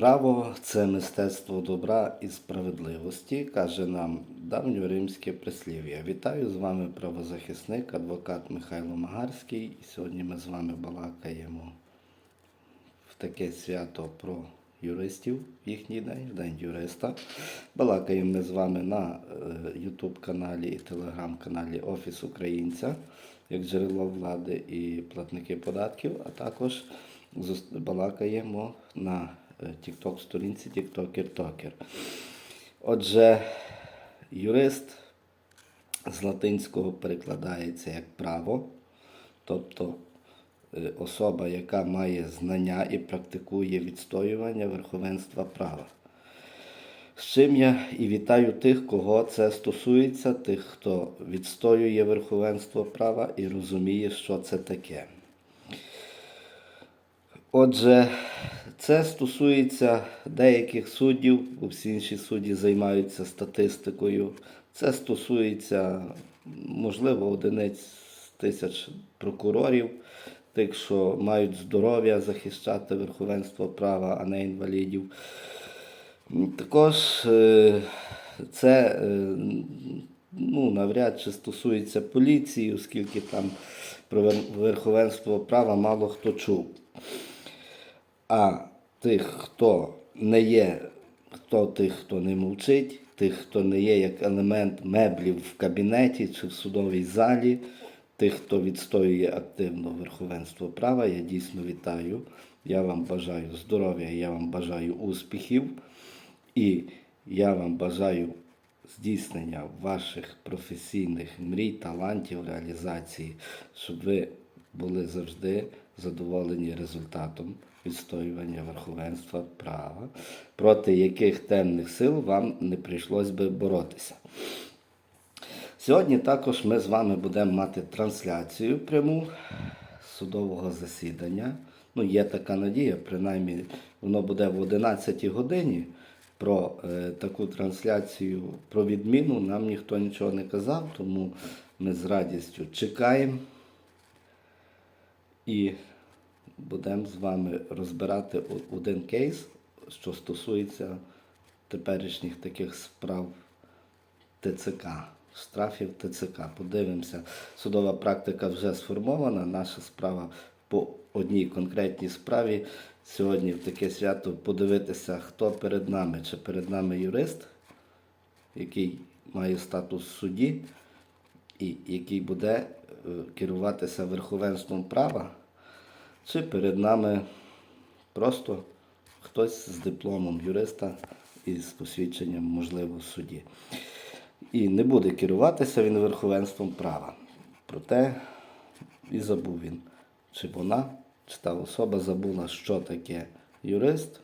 Право це мистецтво добра і справедливості, каже нам давньоримське прислів'я. Вітаю з вами правозахисник, адвокат Михайло Магарський. І сьогодні ми з вами балакаємо в таке свято про юристів, їхній день, День юриста. Балакаємо ми з вами на YouTube каналі і телеграм-каналі Офіс Українця як джерело влади і платники податків, а також балакаємо на TikTok сторінці TikToker Токер. Отже, юрист з латинського перекладається як право, тобто е, особа, яка має знання і практикує відстоювання верховенства права. З чим я і вітаю тих, кого це стосується, тих, хто відстоює верховенство права і розуміє, що це таке. Отже, це стосується деяких суддів, бо всі інші судді займаються статистикою. Це стосується, можливо, одиниць тисяч прокурорів, тих, що мають здоров'я захищати верховенство права, а не інвалідів. Також е, це е, ну, навряд чи стосується поліції, оскільки там про верховенство права мало хто чув. А тих, хто не є, хто тих, хто не мовчить, тих, хто не є як елемент меблів в кабінеті чи в судовій залі, тих, хто відстоює активно верховенство права, я дійсно вітаю. Я вам бажаю здоров'я, я вам бажаю успіхів. І я вам бажаю здійснення ваших професійних мрій, талантів, реалізації, щоб ви були завжди задоволені результатом відстоювання верховенства права, проти яких темних сил вам не прийшлось би боротися. Сьогодні також ми з вами будемо мати трансляцію пряму судового засідання. Ну, є така надія, принаймні воно буде в 11 годині. Про е, таку трансляцію, про відміну нам ніхто нічого не казав, тому ми з радістю чекаємо і будемо з вами розбирати один кейс, що стосується теперішніх таких справ ТЦК, штрафів ТЦК. Подивимося, судова практика вже сформована. Наша справа по одній конкретній справі. Сьогодні в таке свято подивитися, хто перед нами, чи перед нами юрист, який має статус судді, і який буде е, керуватися верховенством права, чи перед нами просто хтось з дипломом юриста і з посвідченням, можливо, судді. І не буде керуватися він верховенством права. Проте і забув він, чи вона, чи та особа забула, що таке юрист,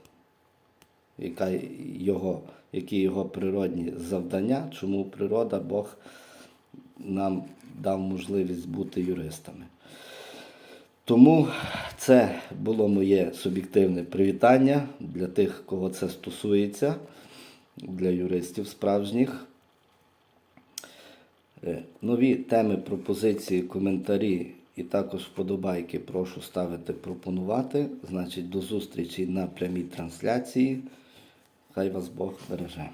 яка його, які його природні завдання, чому природа, Бог нам дав можливість бути юристами. Тому це було моє суб'єктивне привітання для тих, кого це стосується, для юристів справжніх. Е, Нові теми, пропозиції, коментарі і також вподобайки прошу ставити, пропонувати. Значить, до зустрічі на прямій трансляції. Хай вас Бог береже.